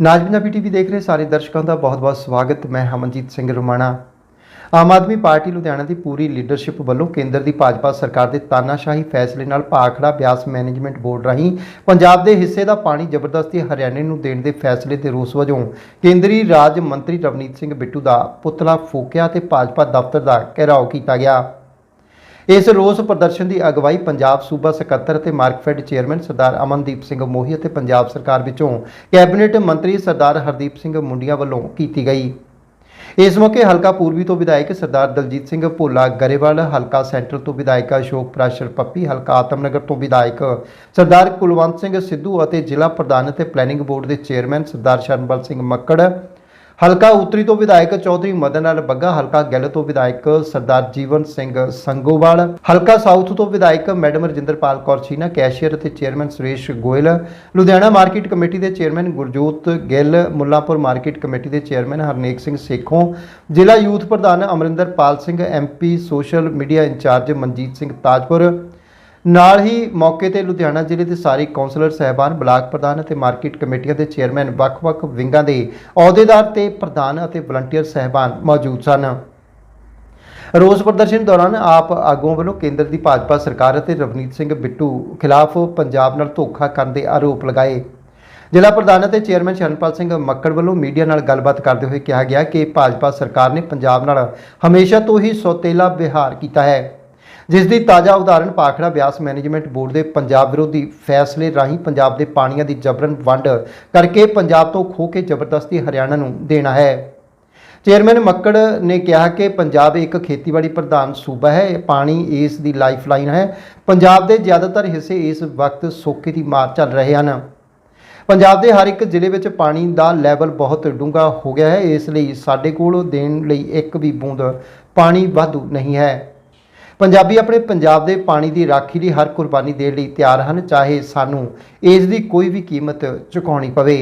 ਨਾਜ Punjabi TV ਦੇਖ ਰਹੇ ਸਾਰੇ ਦਰਸ਼ਕਾਂ ਦਾ ਬਹੁਤ-ਬਹੁਤ ਸਵਾਗਤ। ਮੈਂ ਹਮਨਜੀਤ ਸਿੰਘ ਰੁਮਾਣਾ। ਆਮ ਆਦਮੀ ਪਾਰਟੀ ਲੁਧਿਆਣਾ ਦੀ ਪੂਰੀ ਲੀਡਰਸ਼ਿਪ ਵੱਲੋਂ ਕੇਂਦਰ ਦੀ ਭਾਜਪਾ ਸਰਕਾਰ ਦੇ ਤਾਨਾਸ਼ਾਹੀ ਫੈਸਲੇ ਨਾਲ ਭਾਖੜਾ ਬਿਆਸ ਮੈਨੇਜਮੈਂਟ ਬੋਰਡ ਰਾਹੀਂ ਪੰਜਾਬ ਦੇ ਹਿੱਸੇ ਦਾ ਪਾਣੀ ਜ਼ਬਰਦਸਤੀ ਹਰਿਆਣੇ ਨੂੰ ਦੇਣ ਦੇ ਫੈਸਲੇ ਦੇ ਰੋਸ ਵਜੋਂ ਕੇਂਦਰੀ ਰਾਜ ਮੰਤਰੀ ਰਵਨੀਤ ਸਿੰਘ ਬਿੱਟੂ ਦਾ ਪੁਤਲਾ ਫੂਕਿਆ ਤੇ ਭਾਜਪਾ ਦਫ਼ਤਰ ਦਾ ਘਿਰਾਓ ਕੀਤਾ ਗਿਆ। ਇਸ ਰੋਸ ਪ੍ਰਦਰਸ਼ਨ ਦੀ ਅਗਵਾਈ ਪੰਜਾਬ ਸੂਬਾ ਸਕੱਤਰ ਅਤੇ ਮਾਰਕਫੈਡ ਚੇਅਰਮੈਨ ਸਰਦਾਰ ਅਮਨਦੀਪ ਸਿੰਘ ਮੋਹੀ ਅਤੇ ਪੰਜਾਬ ਸਰਕਾਰ ਵਿੱਚੋਂ ਕੈਬਨਿਟ ਮੰਤਰੀ ਸਰਦਾਰ ਹਰਦੀਪ ਸਿੰਘ ਮੁੰਡੀਆਂ ਵੱਲੋਂ ਕੀਤੀ ਗਈ। ਇਸ ਮੌਕੇ ਹਲਕਾ ਪੂਰਬੀ ਤੋਂ ਵਿਧਾਇਕ ਸਰਦਾਰ ਦਲਜੀਤ ਸਿੰਘ ਭੋਲਾ ਗਰੇਵਾਲ, ਹਲਕਾ ਸੈਂਟਰ ਤੋਂ ਵਿਧਾਇਕ ਅਸ਼ੋਕ ਪ੍ਰਾਸ਼ਰ ਪੱਪੀ, ਹਲਕਾ ਆਤਮਨਗਰ ਤੋਂ ਵਿਧਾਇਕ ਸਰਦਾਰ ਕੁਲਵੰਤ ਸਿੰਘ ਸਿੱਧੂ ਅਤੇ ਜ਼ਿਲ੍ਹਾ ਪ੍ਰਧਾਨ ਅਤੇ ਪਲੈਨਿੰਗ ਬੋਰਡ ਦੇ ਚੇਅਰਮੈਨ ਸਰਦਾਰ ਸ਼ਰਨਬਲ ਸਿੰਘ ਮੱਕੜ ਹਲਕਾ ਉੱਤਰੀ ਤੋਂ ਵਿਧਾਇਕ ਚੌਧਰੀ ਮਦਨ ਲਾਲ ਬੱਗਾ, ਹਲਕਾ ਗਿੱਲ ਤੋਂ ਵਿਧਾਇਕ ਸਰਦਾਰ ਜੀਵਨ ਸਿੰਘ ਸੰਗੋਵਾਲ, ਹਲਕਾ ਸਾਊਥ ਤੋਂ ਵਿਧਾਇਕ ਮੈਡਮ ਰਜਿੰਦਰਪਾਲ ਕੌਰ ਛੀਨਾ, ਕੈਸ਼ੀਅਰ ਅਤੇ chairman Suresh Goyal, Ludhiana market committee ਦੇ chairman Gurjot Gill, Mullanpur market committee ਦੇ ਚੇਅਰਮੈਨ ਹਰਨੇਕ ਸਿੰਘ ਸੇਖੋਂ, ਜ਼ਿਲ੍ਹਾ ਯੂਥ ਪ੍ਰਧਾਨ Amarinderpal Singh MP social media in charge Manjeet Singh Tajpur ਨਾਲ ਹੀ ਮੌਕੇ ਤੇ ਲੁਧਿਆਣਾ ਜ਼ਿਲ੍ਹੇ ਦੇ ਸਾਰੇ ਕੌਂਸਲਰ, ਸਹਿਬਾਨ, ਬਲਾਕ ਪ੍ਰਧਾਨ ਅਤੇ ਮਾਰਕੀਟ ਕਮੇਟੀਆਂ ਦੇ ਚੇਅਰਮੈਨ, ਵੱਖ-ਵੱਖ ਵਿੰਗਾਂ ਦੇ ਅਹੁਦੇਦਾਰ ਤੇ ਪ੍ਰਧਾਨ ਅਤੇ ਵਲੰਟੀਅਰ ਸਹਿਬਾਨ ਮੌਜੂਦ ਸਨ। ਰੋਸ ਪ੍ਰਦਰਸ਼ਨ ਦੌਰਾਨ ਆਪ ਆਗੂਆਂ ਵੱਲੋਂ ਕੇਂਦਰ ਦੀ ਭਾਜਪਾ ਸਰਕਾਰ ਅਤੇ ਰਵਨੀਤ ਸਿੰਘ ਬਿੱਟੂ ਖਿਲਾਫ ਪੰਜਾਬ ਨਾਲ ਧੋਖਾ ਕਰਨ ਦੇ ਆਰੋਪ ਲਗਾਏ। ਜ਼ਿਲ੍ਹਾ ਪ੍ਰਧਾਨ ਅਤੇ ਚੇਅਰਮੈਨ ਸ਼ਰਨਪਾਲ ਸਿੰਘ ਮੱਕੜ ਵੱਲੋਂ ਮੀਡੀਆ ਨਾਲ ਗੱਲਬਾਤ ਕਰਦੇ ਹੋਏ ਕਿਹਾ ਗਿਆ ਕਿ ਭਾਜਪਾ ਸਰਕਾਰ ਨੇ ਪੰਜਾਬ ਨਾਲ ਹਮੇਸ਼ਾ ਤੋਂ ਹੀ ਸੌਤੇਲਾ ਵਿਹਾਰ ਕੀਤਾ ਹੈ। ਜਿਸ ਦੀ ਤਾਜ਼ਾ ਉਦਾਹਰਣ ਪਾਖੜਾ ਬਿਆਸ ਮੈਨੇਜਮੈਂਟ ਬੋਰਡ ਦੇ ਪੰਜਾਬ ਵਿਰੋਧੀ ਫੈਸਲੇ ਰਾਹੀਂ ਪੰਜਾਬ ਦੇ ਪਾਣੀਆਂ ਦੀ ਜਬਰਨ ਵੰਡ ਕਰਕੇ ਪੰਜਾਬ ਤੋਂ ਖੋਹ ਕੇ ਜ਼ਬਰਦਸਤੀ ਹਰਿਆਣਾ ਨੂੰ ਦੇਣਾ ਹੈ। ਚੇਅਰਮੈਨ ਮੱਕੜ ਨੇ ਕਿਹਾ ਕਿ ਪੰਜਾਬ ਇੱਕ ਖੇਤੀਬਾੜੀ ਪ੍ਰਧਾਨ ਸੂਬਾ ਹੈ। ਪਾਣੀ ਇਸ ਦੀ ਲਾਈਫਲਾਈਨ ਹੈ। ਪੰਜਾਬ ਦੇ ਜ਼ਿਆਦਾਤਰ ਹਿੱਸੇ ਇਸ ਵਕਤ ਸੋਕੇ ਦੀ ਮਾਰ ਚੱਲ ਰਹੇ ਹਨ। ਪੰਜਾਬ ਦੇ ਹਰ ਇੱਕ ਜ਼ਿਲ੍ਹੇ ਵਿੱਚ ਪਾਣੀ ਦਾ ਲੈਵਲ ਬਹੁਤ ਡੂੰਘਾ ਹੋ ਗਿਆ ਹੈ। ਇਸ ਲਈ ਸਾਡੇ ਕੋਲ ਦੇਣ ਲਈ ਇੱਕ ਵੀ ਬੂੰਦ ਪਾਣੀ ਵਾਧੂ ਨਹੀਂ ਹੈ। ਪੰਜਾਬੀ ਆਪਣੇ ਪੰਜਾਬ ਦੇ ਪਾਣੀ ਦੀ ਰਾਖੀ ਲਈ ਹਰ ਕੁਰਬਾਨੀ ਦੇਣ ਲਈ ਤਿਆਰ ਹਨ, ਚਾਹੇ ਸਾਨੂੰ ਇਸ ਦੀ ਕੋਈ ਵੀ ਕੀਮਤ ਚੁਕਾਉਣੀ ਪਵੇ।